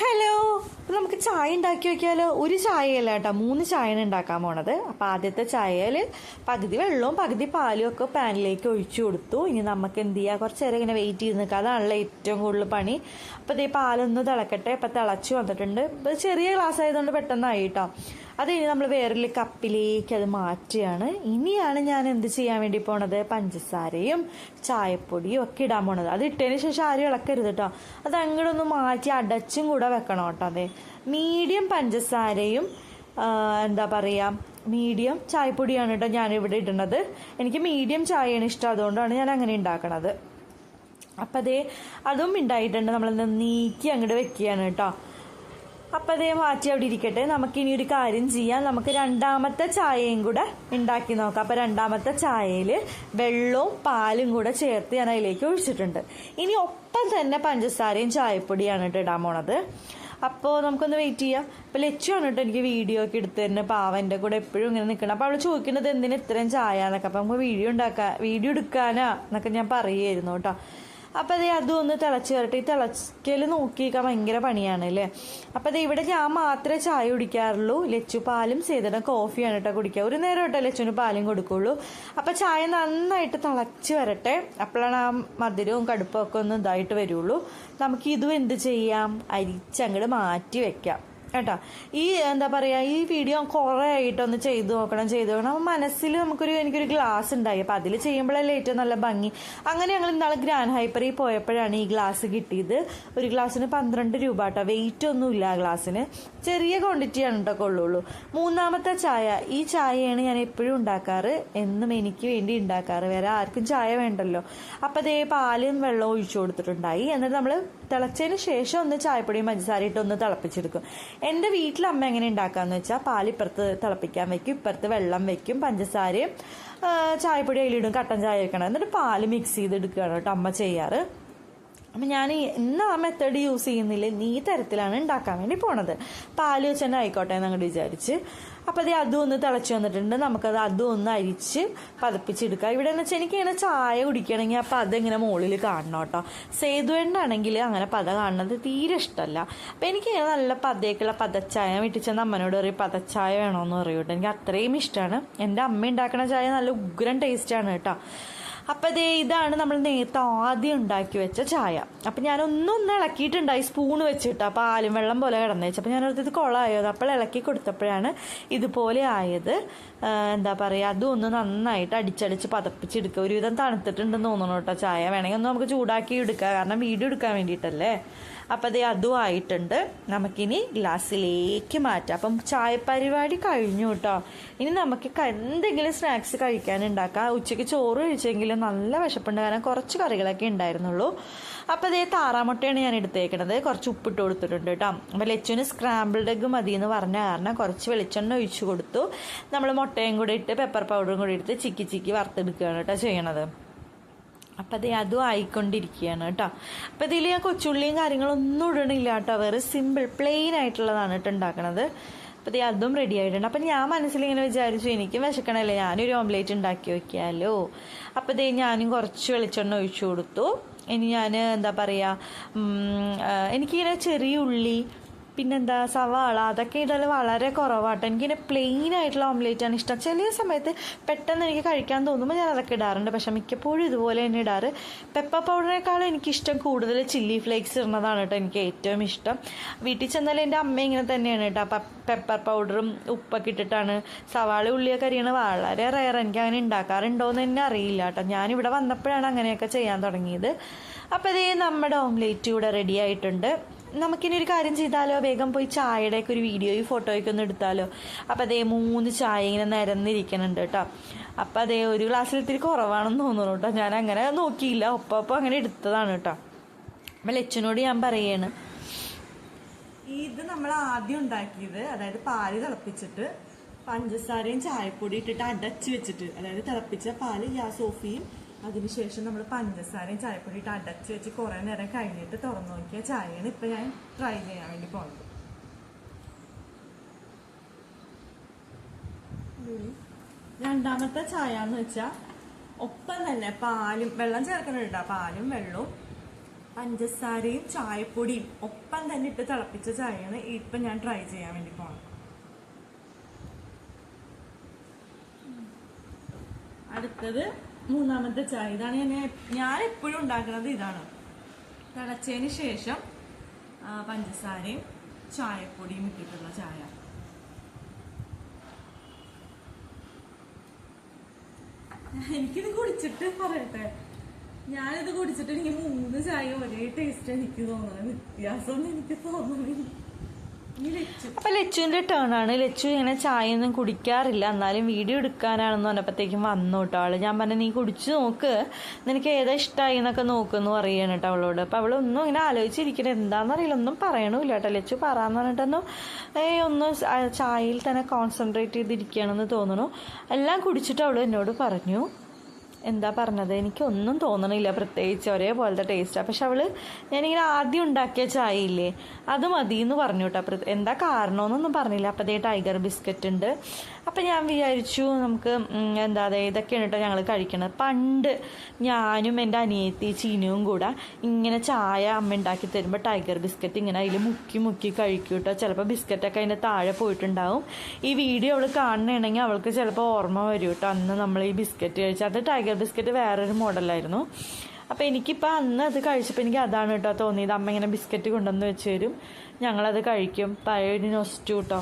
Hello നമുക്ക് ചായ ഉണ്ടാക്കി വെക്കാലോ? ഒരു ചായയല്ല കേട്ടോ മൂന്ന് ചായയാണ് ഉണ്ടാക്കാൻ പോണത്. അപ്പോൾ ആദ്യത്തെ ചായയിൽ പകുതി വെള്ളവും പകുതി പാലും ഒക്കെ പാനിലേക്ക് ഒഴിച്ചു കൊടുത്തു. ഇനി നമുക്ക് എന്ത് ചെയ്യുക കുറച്ച് നേരം ഇങ്ങനെ വെയിറ്റ് ചെയ്ത് നിൽക്കുക. അതാണല്ലോ ഏറ്റവും കൂടുതൽ പണി. അപ്പോൾ ഇതേ പാലൊന്ന് തിളക്കട്ടെ. ഇപ്പം തിളച്ചു വന്നിട്ടുണ്ട്. ഇപ്പൊ ചെറിയ ഗ്ലാസ് ആയതുകൊണ്ട് പെട്ടെന്നായി കേട്ടോ. അത് കഴിഞ്ഞ് നമ്മൾ വേറൊരു കപ്പിലേക്ക് അത് മാറ്റുകയാണ്. ഇനിയാണ് ഞാൻ എന്ത് ചെയ്യാൻ വേണ്ടി പോണത്? പഞ്ചസാരയും ചായപ്പൊടിയും ഒക്കെ ഇടാൻ പോണത്. അത് ഇട്ടതിന് ശേഷം ആരും ഇളക്കരുത് കേട്ടോ അത് അങ്ങോട്ടൊന്ന് മാറ്റി അടച്ചും കൂടെ വെക്കണം കേട്ടോ അതെ. മീഡിയം പഞ്ചസാരയും എന്താ പറയുക മീഡിയം ചായപ്പൊടിയാണ് കേട്ടോ ഞാനിവിടെ ഇടുന്നത് എനിക്ക് മീഡിയം ചായയാണ് ഇഷ്ടം. അതുകൊണ്ടാണ് ഞാൻ അങ്ങനെ ഉണ്ടാക്കണത് അപ്പം അതേ അതും ഉണ്ടായിട്ടുണ്ട് നമ്മളെന്താ നീക്കി അങ്ങോട്ട് വെക്കുകയാണ് കേട്ടോ അപ്പം അതേ മാറ്റി അവിടെ ഇരിക്കട്ടെ. നമുക്ക് ഇനി ഒരു കാര്യം ചെയ്യാം. നമുക്ക് രണ്ടാമത്തെ ചായയും കൂടെ ഉണ്ടാക്കി നോക്കാം. അപ്പം രണ്ടാമത്തെ ചായയിൽ വെള്ളവും പാലും കൂടെ ചേർത്ത് ഞാൻ അതിലേക്ക് ഒഴിച്ചിട്ടുണ്ട്. ഇനി ഒപ്പം തന്നെ പഞ്ചസാരയും ചായപ്പൊടിയാണ് കേട്ടോ ഇടാൻ പോണത്. അപ്പോൾ നമുക്കൊന്ന് വെയിറ്റ് ചെയ്യാം. അപ്പോൾ ലക്ഷ്യമാണ് കേട്ടോ എനിക്ക് വീഡിയോ ഒക്കെ എടുത്തു തരുന്നത് പാവ എന്റെ കൂടെ എപ്പോഴും ഇങ്ങനെ നിൽക്കണം അപ്പോൾ അവൾ ചോദിക്കുന്നത് എന്തിനാ ഇത്രയും ചായ എന്നൊക്കെ. അപ്പോൾ നമുക്ക് വീഡിയോ ഉണ്ടാക്കാൻ വീഡിയോ എടുക്കാനാ എന്നൊക്കെ ഞാൻ പറയുമായിരുന്നു കേട്ടോ. അപ്പം അതേ അതും ഒന്ന് തിളച്ച് കയറട്ടെ ഈ തിളക്കൽ നോക്കിയേക്കാൻ ഭയങ്കര പണിയാണ് അല്ലേ അപ്പോൾ അതേ ഇവിടെ ഞാൻ മാത്രമേ ചായ കുടിക്കാറുള്ളൂ. ലച്ചു പാലും സേതയുടെ കോഫിയാണ് കേട്ടോ കുടിക്കുക ഒരു നേരം കേട്ടോ ലച്ചുവിന് പാലും കൊടുക്കുള്ളൂ. അപ്പോൾ ചായ നന്നായിട്ട് തിളച്ച് വരട്ടെ. അപ്പോഴാണ് ആ മധുരവും കടുപ്പമൊക്കെ ഒന്ന് ഇതായിട്ട് വരുള്ളൂ. നമുക്ക് ഇതും എന്ത് ചെയ്യാം? അരിച്ചങ്ങോട്ട് മാറ്റി വെക്കാം. കേട്ടോ? ഈ എന്താ പറയാ ഈ വീഡിയോ കുറേ ആയിട്ടൊന്ന് ചെയ്തു നോക്കണം ചെയ്തു നോക്കണം. അപ്പം മനസ്സിൽ നമുക്കൊരു എനിക്കൊരു ഗ്ലാസ് ഉണ്ടായി. അപ്പം അതിൽ ചെയ്യുമ്പോഴല്ലേ ഏറ്റവും നല്ല ഭംഗി. അങ്ങനെ ഞങ്ങൾ ഇന്നാളെ ഗ്രാൻഡ് ഹൈപ്പറിൽ പോയപ്പോഴാണ് ഈ ഗ്ലാസ് കിട്ടിയത്. ഒരു ഗ്ലാസ്സിന് പന്ത്രണ്ട് രൂപ കേട്ടോ. വെയിറ്റ് ഒന്നുമില്ല ആ ഗ്ലാസ്സിന് ചെറിയ ക്വാണ്ടിറ്റിയാണ് കേട്ടോ കൊള്ളുള്ളൂ. മൂന്നാമത്തെ ചായ. ഈ ചായയാണ് ഞാൻ എപ്പോഴും ഉണ്ടാക്കാറ്. എന്നും എനിക്ക് വേണ്ടി ഉണ്ടാക്കാറ്. വേറെ ആർക്കും ചായ വേണ്ടല്ലോ. അപ്പം അതേ പാലും വെള്ളവും ഒഴിച്ചു കൊടുത്തിട്ടുണ്ടായി. എന്നിട്ട് നമ്മൾ തിളച്ചതിന് ശേഷം ഒന്ന് ചായപ്പൊടിയും പഞ്ചസാരയിട്ട് ഒന്ന് തിളപ്പിച്ചെടുക്കും. എന്റെ വീട്ടിൽ അമ്മ എങ്ങനെ ഉണ്ടാക്കാന്ന് വെച്ചാൽ പാലിപ്പുറത്ത് തിളപ്പിക്കാൻ വെക്കും ഇപ്പുറത്ത് വെള്ളം വെക്കും പഞ്ചസാരയും ചായപ്പൊടി അതിലിടും കട്ടൻ ചായ വെക്കണം. എന്നിട്ട് പാൽ മിക്സ് ചെയ്തെടുക്കുകയാണ് കേട്ടോ അമ്മ ചെയ്യാറ്. അപ്പം ഞാൻ ഇന്ന് ആ മെത്തേഡ് യൂസ് ചെയ്യുന്നില്ല നീ തരത്തിലാണ് ഉണ്ടാക്കാൻ വേണ്ടി പോണത്. പാൽ വെച്ച് തന്നെ ആയിക്കോട്ടെ എന്നങ്ങോട്ട് വിചാരിച്ച്. അപ്പം അത് അതും ഒന്ന് തിളച്ച് വന്നിട്ടുണ്ട്. നമുക്കത് അതും ഒന്ന് അരിച്ച് പതപ്പിച്ചെടുക്കാം. ഇവിടെ എന്ന് വെച്ചാൽ എനിക്കിങ്ങനെ ചായ കുടിക്കണമെങ്കിൽ അപ്പം അതിങ്ങനെ മുകളിൽ കാണണം കേട്ടോ. സേതുവേണ്ടാണെങ്കിൽ അങ്ങനെ പത കാണുന്നത് തീരെ ഇഷ്ടമല്ല. അപ്പം എനിക്കിങ്ങനെ നല്ല പതയൊക്കെയുള്ള പതച്ചായ വീട്ടിൽ ചെന്ന് അമ്മനോട് പറയും പതച്ചായ വേണമെന്ന് പറയൂട്ടോ എനിക്ക് അത്രയും ഇഷ്ടമാണ്. എന്റെ അമ്മ ഉണ്ടാക്കുന്ന ചായ നല്ല ഉഗ്രൻ ടേസ്റ്റാണ് കേട്ടോ. അപ്പം ദേ ഇതാണ് നമ്മൾ നേരത്തെ ആദ്യം ഉണ്ടാക്കി വെച്ച ചായ. അപ്പം ഞാൻ ഒന്നൊന്ന് ഇളക്കിയിട്ടുണ്ടായി സ്പൂൺ വെച്ചിട്ട്. അപ്പം ആലും വെള്ളം പോലെ കിടന്നു വെച്ചപ്പോൾ ഞാൻ ഇത് കുളമായത് അപ്പോൾ ഇളക്കി കൊടുത്തപ്പോഴാണ് ഇതുപോലെ ആയത്. എന്താ പറയുക അതും ഒന്ന് നന്നായിട്ട് അടിച്ചടിച്ച് പതപ്പിച്ചെടുക്കുക. ഒരുവിധം തണുത്തിട്ടുണ്ടെന്ന് തോന്നണം കേട്ടോ ചായ. വേണമെങ്കിൽ ഒന്ന് നമുക്ക് ചൂടാക്കി എടുക്കുക കാരണം വീഡിയോ എടുക്കാൻ വേണ്ടിയിട്ടല്ലേ? അപ്പം അതേ അതും ആയിട്ടുണ്ട്. നമുക്കിനി ഗ്ലാസ്സിലേക്ക് മാറ്റാം. അപ്പം ചായ പരിപാടി കഴിഞ്ഞു കേട്ടോ. ഇനി നമുക്ക് എന്തെങ്കിലും സ്നാക്സ് കഴിക്കാനുണ്ടാക്കാം ഉച്ചയ്ക്ക് ചോറ് കഴിച്ചെങ്കിലും നല്ല വിശപ്പുണ്ട്. കാരണം കുറച്ച് കറികളൊക്കെ ഉണ്ടായിരുന്നുള്ളൂ. അപ്പോൾ അതേ താറാമുട്ടയാണ് ഞാൻ എടുത്തേക്കണത്. കുറച്ച് ഉപ്പിട്ട് കൊടുത്തിട്ടുണ്ട് കേട്ടോ. അപ്പോൾ ലച്ചുവിന് സ്ക്രാമ്പിൾഡ് എഗ്ഗ് മതി എന്ന് പറഞ്ഞ കാരണം കുറച്ച് വെളിച്ചെണ്ണ ഒഴിച്ചു കൊടുത്തു. നമ്മൾ മുട്ടയും കൂടി ഇട്ട് പെപ്പർ പൗഡറും കൂടി എടുത്ത് ചിക്കി ചിക്കി വറുത്തെടുക്കുകയാണ് കേട്ടോ ചെയ്യണത്. അപ്പം അത് അതും ആയിക്കൊണ്ടിരിക്കുകയാണ് കേട്ടോ. അപ്പം ഇതിൽ ഞാൻ കൊച്ചുള്ളിയും കാര്യങ്ങളൊന്നും ഇടണില്ല കേട്ടോ. വേറെ സിമ്പിൾ പ്ലെയിൻ ആയിട്ടുള്ളതാണ് കേട്ടോ ഉണ്ടാക്കണത്. അപ്പം അതും റെഡി ആയിട്ടുണ്ട്. അപ്പം ഞാൻ മനസ്സിലിങ്ങനെ വിചാരിച്ചു എനിക്ക് വിശക്കണല്ലേ? ഞാനൊരു ഓംലേറ്റ് ഉണ്ടാക്കി വയ്ക്കാമല്ലോ അപ്പം ഇതേ ഞാനും കുറച്ച് വെളിച്ചെണ്ണ ഒഴിച്ചു കൊടുത്തു. ഇനി ഞാൻ എന്താ പറയുക എനിക്കിങ്ങനെ ചെറിയ ഉള്ളി പിന്നെന്താ സവാള അതൊക്കെ ഇടൽ വളരെ കുറവാട്ടോ. എനിക്കിങ്ങനെ പ്ലെയിൻ ആയിട്ടുള്ള ഓംലേറ്റ് ആണ് ഇഷ്ടം. ചില സമയത്ത് പെട്ടെന്ന് എനിക്ക് കഴിക്കാൻ തോന്നുമ്പോൾ ഞാൻ അതൊക്കെ ഇടാറുണ്ട്. പക്ഷെ മിക്കപ്പോഴും ഇതുപോലെ തന്നെ ഇടാറ്. പെപ്പർ പൗഡറിനേക്കാളും എനിക്കിഷ്ടം കൂടുതൽ ചില്ലി ഫ്ലേക്സ് ഇടുന്നതാണ് കേട്ടോ എനിക്ക് ഏറ്റവും ഇഷ്ടം. വീട്ടിൽ ചെന്നാൽ എന്റെ അമ്മ ഇങ്ങനെ തന്നെയാണ് കേട്ടോ. പെപ്പർ പൗഡറും ഉപ്പൊക്കെ ഇട്ടിട്ടാണ് സവാള ഉള്ളിയൊക്കെ അറിയണത് വളരെ റയർ എനിക്ക് അങ്ങനെ ഉണ്ടാക്കാറുണ്ടോ എന്ന് തന്നെ അറിയില്ല കേട്ടോ. ഞാനിവിടെ വന്നപ്പോഴാണ് അങ്ങനെയൊക്കെ ചെയ്യാൻ തുടങ്ങിയത്. അപ്പോൾ ഇതേ നമ്മുടെ ഓംലേറ്റ് ഇവിടെ റെഡി ആയിട്ടുണ്ട്. നമുക്കിനി ഒരു കാര്യം ചെയ്താലോ? വേഗം പോയി ചായയുടെയൊക്കെ ഒരു വീഡിയോയും ഫോട്ടോയൊക്കെ ഒന്ന് എടുത്താലോ? അപ്പം അതേ മൂന്ന് ചായ ഇങ്ങനെ നിരന്നിരിക്കുന്നുണ്ട് കേട്ടോ. അപ്പം അതേ ഒരു ഗ്ലാസ്സിൽ ഇത്തിരി കുറവാണെന്ന് തോന്നുന്നു കേട്ടോ. ഞാൻ അങ്ങനെ നോക്കിയില്ല. ഒപ്പം ഒപ്പം അങ്ങനെ എടുത്തതാണ് കേട്ടോ. അപ്പം ലച്ചനോട് ഞാൻ പറയാണ്. ഇത് നമ്മൾ ആദ്യം ഉണ്ടാക്കിയത് അതായത് പാൽ തിളപ്പിച്ചിട്ട് പഞ്ചസാരയും ചായപ്പൊടി ഇട്ടിട്ട് അടച്ച് വെച്ചിട്ട് അതായത് തിളപ്പിച്ച പാൽ ഗ്യാസ് ഓഫ് ചെയ്യും. അതിനുശേഷം നമ്മൾ പഞ്ചസാരയും ചായപ്പൊടി ഇട്ട് അടച്ച് വെച്ച് കുറേ നേരം കഴിഞ്ഞിട്ട് തുറന്നു നോക്കിയ ചായയാണ് ഇപ്പം ഞാൻ ട്രൈ ചെയ്യാൻ വേണ്ടി പോകുന്നത് രണ്ടാമത്തെ ചായ എന്ന് വെച്ചാൽ ഒപ്പം തന്നെ പാലും വെള്ളം ചേർക്കുന്നുണ്ട് പാലും വെള്ളവും പഞ്ചസാരയും ചായപ്പൊടിയും ഒപ്പം തന്നെ ഇട്ട് തിളപ്പിച്ച ചായയാണ് ഇപ്പം ഞാൻ ട്രൈ ചെയ്യാൻ വേണ്ടി പോകണം അടുത്തത് മൂന്നാമത്തെ ചായ. ഇതാണ് ഞാൻ ഞാൻ എപ്പോഴും ഉണ്ടാക്കുന്നത് ഇതാണ്. തിളച്ചതിന് ശേഷം പഞ്ചസാരയും ചായപ്പൊടിയും ഇട്ടിട്ടുള്ള ചായ. എനിക്കിത് കുടിച്ചിട്ട് പറയട്ടെ. ഞാനിത് കുടിച്ചിട്ട് എനിക്ക് മൂന്ന് ചായ ഒരേ ടേസ്റ്റ് എനിക്ക് തോന്നുന്നത്. വ്യത്യാസം എനിക്ക് തോന്നുന്നില്ല. അപ്പൊ ലച്ചുവിന്റെ ടേൺ ആണ്. ലച്ചു ഇങ്ങനെ ചായ ഒന്നും കുടിക്കാറില്ല. എന്നാലും വീഡിയോ എടുക്കാനാണെന്ന് പറഞ്ഞപ്പോഴത്തേക്കും വന്നു കേട്ടോ അവൾ ഞാൻ പറഞ്ഞു നീ കുടിച്ചു നോക്ക്. നിനക്ക് ഏതാ ഇഷ്ടമായി എന്നൊക്കെ നോക്കുമെന്ന് പറയാണ് കേട്ടോ അവളോട്. അപ്പൊ അവൾ ഒന്നും ഇങ്ങനെ ആലോചിച്ചിരിക്കണ. എന്താണെന്നറിയില്ല ഒന്നും പറയണില്ല കേട്ടോ. ലച്ചു പറയാന്ന് പറഞ്ഞിട്ടൊന്നും ഏ ഒന്നും ചായയിൽ തന്നെ കോൺസെൻട്രേറ്റ് ചെയ്തിരിക്കുകയാണെന്ന് തോന്നുന്നു. എല്ലാം കുടിച്ചിട്ട് അവൾ എന്നോട് പറഞ്ഞു. എന്താ പറഞ്ഞത്? എനിക്കൊന്നും തോന്നണില്ല പ്രത്യേകിച്ച് ഒരേപോലത്തെ ടേസ്റ്റാണ് പക്ഷെ അവൾ ഞാനിങ്ങനെ ആദ്യം ഉണ്ടാക്കിയ ചായ ഇല്ലേ അത് മതി എന്ന് പറഞ്ഞു കേട്ടോ. എന്താ കാരണമെന്നൊന്നും പറഞ്ഞില്ല. അപ്പം അതേ ടൈഗർ ബിസ്ക്കറ്റ് ഉണ്ട്. അപ്പം ഞാൻ വിചാരിച്ചു നമുക്ക് എന്താ അതെ ഇതൊക്കെയാണ് കേട്ടോ ഞങ്ങൾ കഴിക്കണത്. പണ്ട് ഞാനും എന്റെ അനിയത്തി ചീനയും കൂടെ ഇങ്ങനെ ചായ അമ്മ ഉണ്ടാക്കി തരുമ്പോൾ ടൈഗർ ബിസ്ക്കറ്റ് ഇങ്ങനെ അതിൽ മുക്കി മുക്കി കഴിക്കും കേട്ടോ ചിലപ്പോൾ ബിസ്ക്കറ്റൊക്കെ അതിന്റെ താഴെ പോയിട്ടുണ്ടാവും. ഈ വീഡിയോ അവൾ കാണണമെങ്കിൽ അവൾക്ക് ചിലപ്പോൾ ഓർമ്മ വരും കേട്ടോ അന്ന് നമ്മൾ ഈ ബിസ്ക്കറ്റ് കഴിച്ചു അത് ടൈഗർ ബിസ്ക്കറ്റ് വേറൊരു മോഡലായിരുന്നു. അപ്പോൾ എനിക്കിപ്പോൾ അന്ന് അത് കഴിച്ചപ്പോൾ എനിക്ക് അതാണ് കേട്ടോ തോന്നിയത്. അമ്മ ഇങ്ങനെ ബിസ്ക്കറ്റ് കൊണ്ടുവന്ന് വെച്ച് തരും. ഞങ്ങളത് കഴിക്കും. പഴയൊരു നൊസ്റ്റു കേട്ടോ